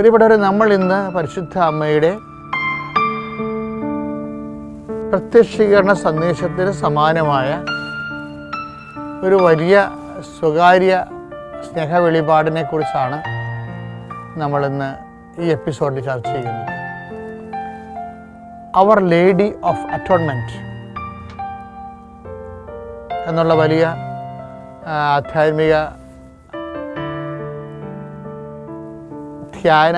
പ്രിയപ്പെട്ടവരെ നമ്മൾ ഇന്ന് പരിശുദ്ധ അമ്മയുടെ പ്രത്യക്ഷീകരണ സന്ദേശത്തിന് സമാനമായ ഒരു വലിയ സ്വകാര്യ സ്നേഹ വെളിപാടിനെ കുറിച്ചാണ് നമ്മളിന്ന് ഈ എപ്പിസോഡിൽ ചർച്ച ചെയ്യുന്നത്. അവർ ലേഡി ഓഫ് അറ്റോൺമെന്റ് എന്നുള്ള വലിയ ആധ്യാത്മിക ധ്യാന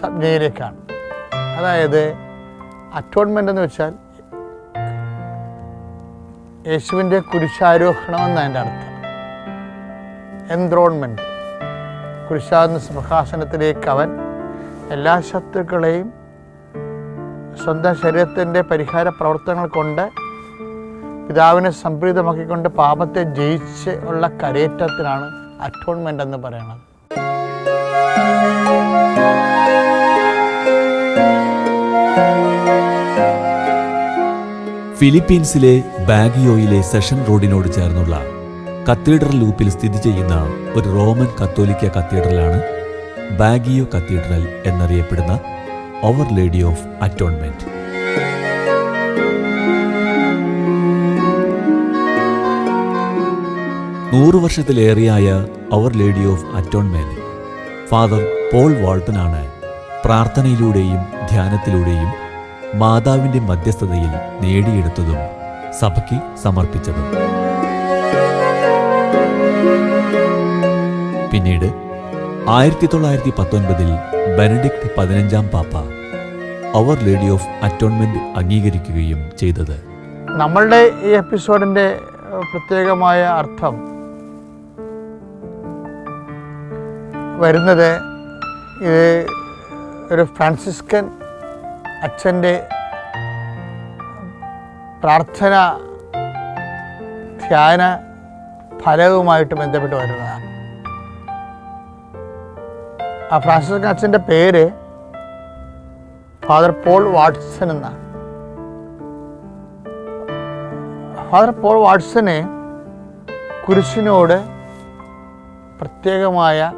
സംജ്ഞയിലേക്കാണ് അതായത് അറ്റോൺമെന്റ് എന്ന് വെച്ചാൽ യേശുവിന്റെ കുരിശാരോഹണം എന്നതിന്റെ അർത്ഥം. എൻത്രോൺമെന്റ് കുരിശാകുന്ന സിംഹാസനത്തിലേക്ക് അവൻ എല്ലാ ശത്രുക്കളെയും സ്വന്തം ശരീരത്തിന്റെ പരിഹാര പ്രവർത്തനങ്ങൾ കൊണ്ട് പിതാവിനെ സംപ്രീതമാക്കിക്കൊണ്ട് പാപത്തെ ജയിച്ച് ഉള്ള കരയേറ്റത്തിനാണ് അറ്റോൺമെന്റ് എന്ന് പറയുന്നത്. ഫിലിപ്പീൻസിലെ ബാഗിയോയിലെ സെഷൻ റോഡിനോട് ചേർന്നുള്ള കത്തീഡ്രൽ ലൂപ്പിൽ സ്ഥിതി ചെയ്യുന്ന ഒരു റോമൻ കത്തോലിക്ക കത്തീഡ്രലാണ് ബാഗിയോ കത്തീഡ്രൽ എന്നറിയപ്പെടുന്ന അവർ ലേഡി ഓഫ് അറ്റോൺമെന്റ് നൂറു വർഷത്തിലേറെയായ അവർ lady of atonement father Paul വാൾട്ടനാണ് പ്രാർത്ഥനയിലൂടെയും ധ്യാനത്തിലൂടെയും മാതാവിന്റെ മധ്യസ്ഥതയിൽ നേടിയെടുത്തതും സഭയ്ക്ക് സമർപ്പിച്ചതും. പിന്നീട് ആയിരത്തി തൊള്ളായിരത്തി പത്തൊൻപതിൽ ബെനഡിക്ട് പതിനഞ്ചാം പാപ്പ അവർ ലേഡി ഓഫ് അറ്റോൺമെന്റ് അംഗീകരിക്കുകയും ചെയ്തത്. നമ്മളുടെ ഈ എപ്പിസോഡിന്റെ പ്രത്യേകമായ അർത്ഥം വരുന്നത് ഇത് ഒരു ഫ്രാൻസിസ്കൻ അച്ഛന്റെ പ്രാർത്ഥന ധ്യാന ഫലവുമായിട്ട് ബന്ധപ്പെട്ട് വരുന്നതാണ്. ആ ഫ്രാൻസിസ്കൻ അച്ഛന്റെ പേര് ഫാദർ പോൾ വാട്സൺ എന്നാണ്. ഫാദർ പോൾ വാട്സനെ കുരിശിനോട് പ്രത്യേകമായ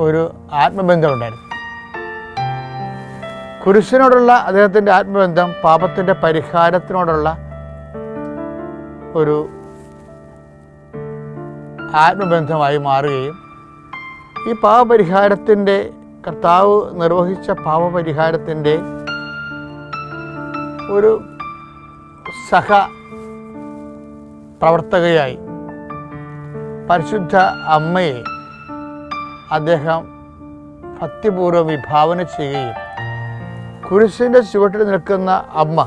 ഒരു ആത്മബന്ധമുണ്ടായിരുന്നു കുരിശിനോടുള്ള അദ്ദേഹത്തിന്റെ ആത്മബന്ധം പാപത്തിന്റെ പരിഹാരത്തിനോടുള്ള ഒരു ആത്മബന്ധമായി മാറുകയും ഈ പാപപരിഹാരത്തിന്റെ കർത്താവ് നിർവഹിച്ച പാപപരിഹാരത്തിന്റെ ഒരു സഹ പ്രവർത്തകയായി പരിശുദ്ധ അമ്മയെ അദ്ദേഹം ഭക്തിപൂർവം വിഭാവന ചെയ്യുകയും കുരിശിന്റെ ചുവട്ടിൽ നിൽക്കുന്ന അമ്മ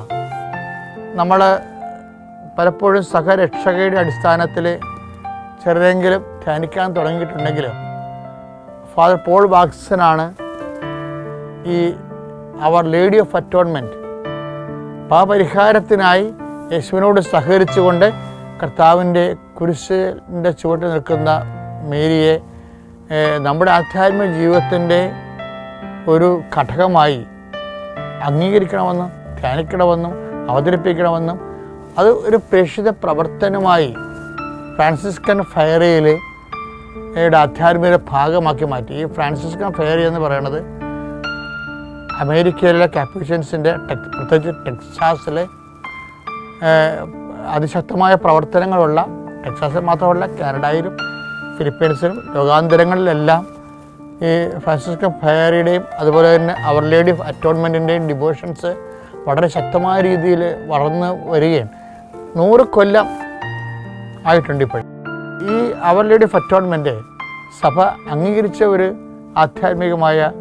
നമ്മൾ പലപ്പോഴും സഹരക്ഷകയുടെ അടിസ്ഥാനത്തിൽ ചെറുതെങ്കിലും ധ്യാനിക്കാൻ തുടങ്ങിയിട്ടുണ്ടെങ്കിലും ഫാദർ പോൾ വാക്സനാണ് ഈ അവർ ലേഡി ഓഫ് അറ്റോൺമെന്റ് പാപരിഹാരത്തിനായി യേശുവിനോട് സഹകരിച്ചുകൊണ്ട് കർത്താവിന്റെ കുരിശിന്റെ ചുവട്ടിൽ നിൽക്കുന്ന മേരിയെ നമ്മുടെ ആധ്യാത്മിക ജീവിതത്തിന്റെ ഒരു ഘടകമായി അംഗീകരിക്കണമെന്നും ധ്യാനിക്കണമെന്നും അവതരിപ്പിക്കണമെന്നും അത് ഒരു പ്രേക്ഷിത പ്രവർത്തനമായി ഫ്രാൻസിസ്കൻ ഫയറയിലെ ആധ്യാത്മിക ഭാഗമാക്കി മാറ്റി. ഈ ഫ്രാൻസിസ്കൻ ഫയറി എന്ന് പറയുന്നത് അമേരിക്കയിലെ കാപ്യൂഷൻസിന്റെ ടെക് പ്രത്യേകിച്ച് ടെക്സാസിലെ അതിശക്തമായ പ്രവർത്തനങ്ങളുള്ള ടെക്സാസിൽ മാത്രമല്ല കാനഡയിലും ഫിലിപ്പീൻസിലും ലോകാന്തരങ്ങളിലെല്ലാം ഈ ഫ്രാൻസിസ്കോ ഫയറിയുടെയും അതുപോലെ തന്നെ അവർ ലേഡി അറ്റോൺമെന്റിന്റെയും ഡിവോഷൻസ് വളരെ ശക്തമായ രീതിയിൽ വളർന്നു വരികയും നൂറ് കൊല്ലം ആയിട്ടുണ്ട് ഇപ്പോൾ ഈ അവർ ലേഡി അറ്റോൺമെന്റ് സഭ അംഗീകരിച്ച ഒരു ആധ്യാത്മികമായ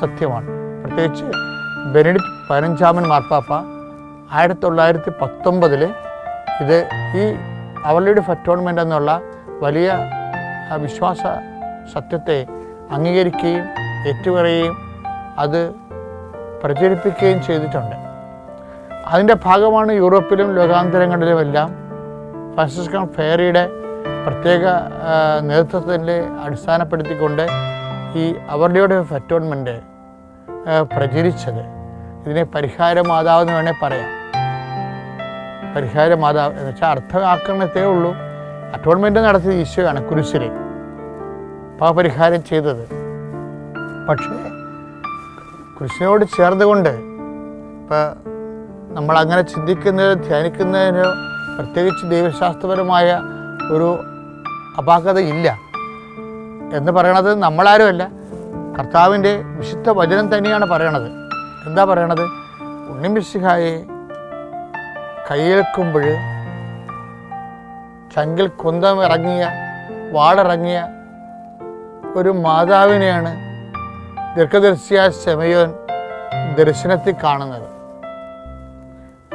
സത്യമാണ്. പ്രത്യേകിച്ച് ബെനഡിക്ട് പതിനഞ്ചാമൻ മാർപ്പാപ്പ ആയിരത്തി തൊള്ളായിരത്തി പത്തൊമ്പതിൽ ഇത് ഈ ഓഫ് അറ്റോൺമെന്റ് എന്നുള്ള വലിയ ആ, വിശ്വാസ സത്യത്തെ അംഗീകരിക്കുകയും ഏറ്റുപറയുകയും അത് പ്രചരിപ്പിക്കുകയും ചെയ്തിട്ടുണ്ട്. അതിന്റെ ഭാഗമാണ് യൂറോപ്പിലും ലോകാന്തരങ്ങളിലുമെല്ലാം ഫ്രാൻസിസ്കൻ ഫെയറിയുടെ പ്രത്യേക നേതൃത്വത്തിൽ അടിസ്ഥാനപ്പെടുത്തിക്കൊണ്ട് ഈ അവരുടെ ഓഫ് അറ്റോൺമെന്റ് പ്രചരിച്ചത്. ഇതിനെ പരിഹാര മാതാവ് എന്ന് വേണേൽ പറയാം. പരിഹാര മാതാവ് എന്ന് വെച്ചാൽ അർത്ഥമാക്കണത്തേ ഉള്ളൂ. അറ്റോൺമെന്റ് നടത്തിയത് ഈശോയാണ് കുരിശിൽ പാപപരിഹാരം ചെയ്തത്. പക്ഷേ കൃഷ്ണനോട് ചേർന്നുകൊണ്ട് ഇപ്പോൾ നമ്മൾ അങ്ങനെ ചിന്തിക്കുന്നതിനോ ധ്യാനിക്കുന്നതിനോ പ്രത്യേകിച്ച് ദൈവശാസ്ത്രപരമായ ഒരു അപാകത ഇല്ല എന്ന് പറയണത് നമ്മളാരുമല്ല. കർത്താവിന്റെ വിശുദ്ധ വചനം തന്നെയാണ് പറയണത്. എന്താ പറയണത്? ഉണ്ണിമിശിഹായെ കയ്യേൽക്കുമ്പോൾ ചങ്കിൽ കുന്തം ഇറങ്ങിയ വാളിറങ്ങിയ ഒരു മാതാവിനെയാണ് ദീർഘദർശിയ ശമയോൻ ദർശനത്തിൽ കാണുന്നത്.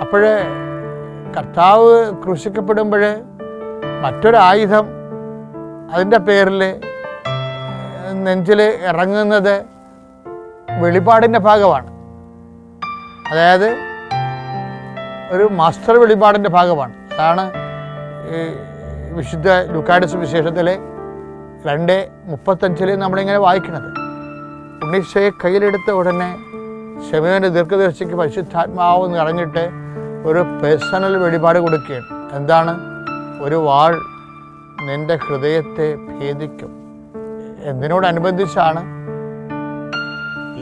അപ്പോൾ കർത്താവ് ക്രൂശിക്കപ്പെടുമ്പോൾ മറ്റൊരായുധം അതിന്റെ പേരിൽ നെഞ്ചിൽ ഇറങ്ങുന്നത് വെളിപാടിന്റെ ഭാഗമാണ്. അതായത് ഒരു മാസ്റ്റർ വെളിപാടിന്റെ ഭാഗമാണ്. അതാണ് ഈ വിശുദ്ധ ലുക്കാഡ് സുവിശേഷത്തിലെ രണ്ട് മുപ്പത്തഞ്ചിൽ നമ്മളിങ്ങനെ വായിക്കുന്നത്. ഉണ്ണീശയെ കയ്യിലെടുത്ത ഉടനെ ശമയോന്റെ ദീർഘദർശിക്ക് പരിശുദ്ധാത്മാവ് നിറഞ്ഞിട്ട് ഒരു പേഴ്സണൽ വെളിപാട് കൊടുക്കുകയാണ്. എന്താണ്? ഒരു വാൾ നിന്റെ ഹൃദയത്തെ ഭേദിക്കും. എന്തിനോടനുബന്ധിച്ചാണ്?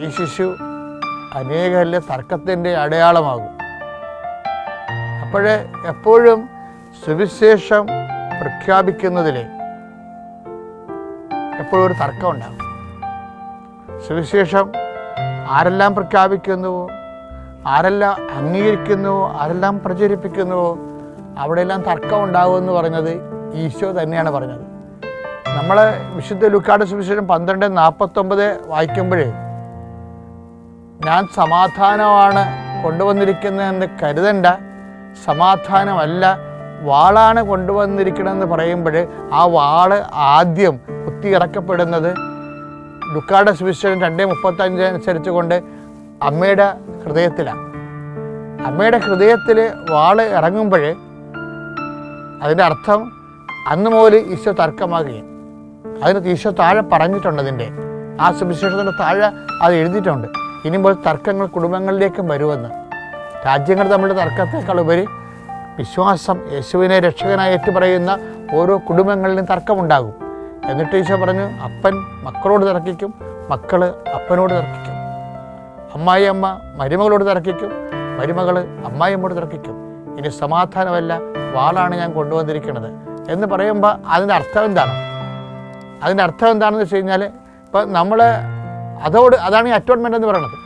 ഈ ശിശു അനേകല്ല തർക്കത്തിന്റെ അടയാളമാകും. അപ്പോഴേ എപ്പോഴും സുവിശേഷം പ്രഖ്യാപിക്കുന്നതിലെ എപ്പോഴും ഒരു തർക്കം ഉണ്ടാകും സുവിശേഷം ആരെല്ലാം പ്രഖ്യാപിക്കുന്നുവോ ആരെല്ലാം അംഗീകരിക്കുന്നുവോ ആരെല്ലാം പ്രചരിപ്പിക്കുന്നുവോ അവിടെയെല്ലാം തർക്കം ഉണ്ടാകുമെന്ന് പറഞ്ഞത് ഈശോ തന്നെയാണ് പറഞ്ഞത്. നമ്മൾ വിശുദ്ധ ലുക്കാട് സുവിശേഷം പന്ത്രണ്ട് നാൽപ്പത്തൊമ്പത് വായിക്കുമ്പോഴേ ഞാൻ സമാധാനമാണ് കൊണ്ടുവന്നിരിക്കുന്നതെന്ന് കരുതണ്ട സമാധാനമല്ല വാളാണ് കൊണ്ടുവന്നിരിക്കണമെന്ന് പറയുമ്പോൾ ആ വാൾ ആദ്യം കുത്തിയിറക്കപ്പെടുന്നത് ലുക്കാട സുവിശേഷം രണ്ട് മുപ്പത്തഞ്ച് അനുസരിച്ച് കൊണ്ട് അമ്മയുടെ ഹൃദയത്തിലാണ്. അമ്മയുടെ ഹൃദയത്തിൽ വാൾ ഇറങ്ങുമ്പോൾ അതിന്റെ അർത്ഥം അന്ന് മുതൽ ഈശോ തർക്കമാകുകയും അതിന് ഈശോ താഴെ പറഞ്ഞിട്ടുണ്ട് അതിന്റെ. ആ സുവിശേഷത്തിന്റെ താഴെ അത് എഴുതിയിട്ടുണ്ട്. ഇനി തർക്കങ്ങൾ കുടുംബങ്ങളിലേക്കും വരുമെന്ന്. രാജ്യങ്ങൾ തമ്മിലുള്ള തർക്കത്തേക്കാൾ ഉപരി വിശ്വാസം യേശുവിനെ രക്ഷകനായി ഏറ്റുപറയുന്ന ഓരോ കുടുംബങ്ങളിലും തർക്കമുണ്ടാകും. എന്നിട്ട് ഈശോ പറഞ്ഞു അപ്പൻ മക്കളോട് തർക്കിക്കും മക്കൾ അപ്പനോട് തർക്കിക്കും. അമ്മായി അമ്മ മരുമകളോട് തർക്കിക്കും മരുമകൾ അമ്മായിയമ്മോട് തർക്കിക്കും. ഇനി സമാധാനമല്ല വാളാണ് ഞാൻ കൊണ്ടുവന്നിരിക്കുന്നത്. എന്ന് പറയുമ്പോൾ അതിന്റെ അർത്ഥം എന്താണ്? അതിന്റെ അർത്ഥം എന്താണെന്ന് വെച്ച് കഴിഞ്ഞാൽ ഇപ്പം നമ്മൾ അതോട് അതാണ് ഈ അറ്റോൺമെന്റ് എന്ന് പറയുന്നത്.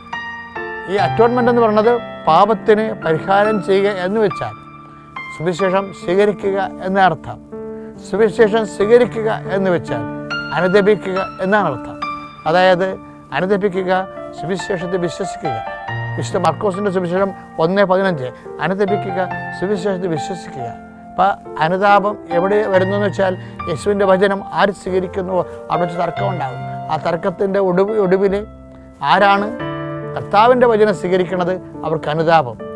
ഈ അറ്റോൺമെന്റ് എന്ന് പറയുന്നത് പാപത്തിന് പരിഹാരം ചെയ്യുക എന്ന് വെച്ചാൽ സുവിശേഷം സ്വീകരിക്കുക എന്ന അർത്ഥം. സുവിശേഷം സ്വീകരിക്കുക എന്ന് വെച്ചാൽ അനുദപിക്കുക എന്നാണ് അർത്ഥം. അതായത് അനുദപിക്കുക സുവിശേഷത്തെ വിശ്വസിക്കുക. വിശുദ്ധ മർക്കോസിന്റെ സുവിശേഷം ഒന്ന് പതിനഞ്ച്. അനുദപിക്കുക സുവിശേഷത്തെ വിശ്വസിക്കുക. അപ്പം അനുതാപം എവിടെ വരുന്നു എന്ന് വെച്ചാൽ യേശുവിന്റെ വചനം ആര് സ്വീകരിക്കുന്നുവോ അവിടെ വെച്ച് തർക്കം ഉണ്ടാകും. ആ തർക്കത്തിന്റെ ഒടുവ് ഒടുവിൽ ആരാണ് കർത്താവിന്റെ വചനം സ്വീകരിക്കുന്നത്? അവർക്ക് അനുതാപം.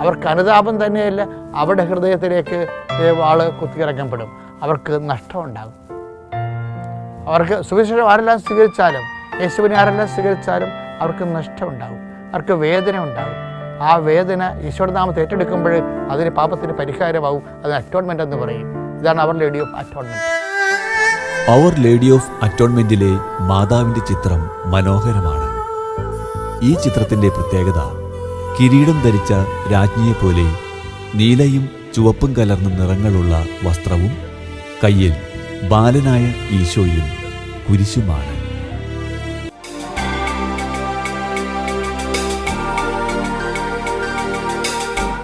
അവർക്ക് അനുതാപം തന്നെയല്ല അവരുടെ ഹൃദയത്തിലേക്ക് വാൾ കുത്തിയിറക്കപ്പെടും അവർക്ക് നഷ്ടമുണ്ടാകും അവർക്ക് സുവിശേഷം ആരെല്ലാം സ്വീകരിച്ചാലും യേശുവിനെ ആരെല്ലാം സ്വീകരിച്ചാലും അവർക്ക് നഷ്ടമുണ്ടാകും അവർക്ക് വേദന ഉണ്ടാകും. ആ വേദന ഈശ്വരനാമത്തെ നാമത്തെ ഏറ്റെടുക്കുമ്പോൾ അതിന് പാപത്തിന് പരിഹാരമാവും. അതിന് അറ്റോൺമെന്റ് എന്ന് പറയും. ഇതാണ് അവർ ലേഡി ഓഫ് അറ്റോൺമെന്റ് അവർ ലേഡി ഓഫ് അറ്റോൺമെന്റിലെ മാതാവിന്റെ ചിത്രം മനോഹരമാണ്. ഈ ചിത്രത്തിന്റെ പ്രത്യേകത കിരീടം ധരിച്ച രാജ്ഞിയെപ്പോലെ നീലയും ചുവപ്പും കലർന്ന നിറങ്ങളുള്ള വസ്ത്രവും കയ്യിൽ ബാലനായ ഈശോയും കുരിശുമാണ്.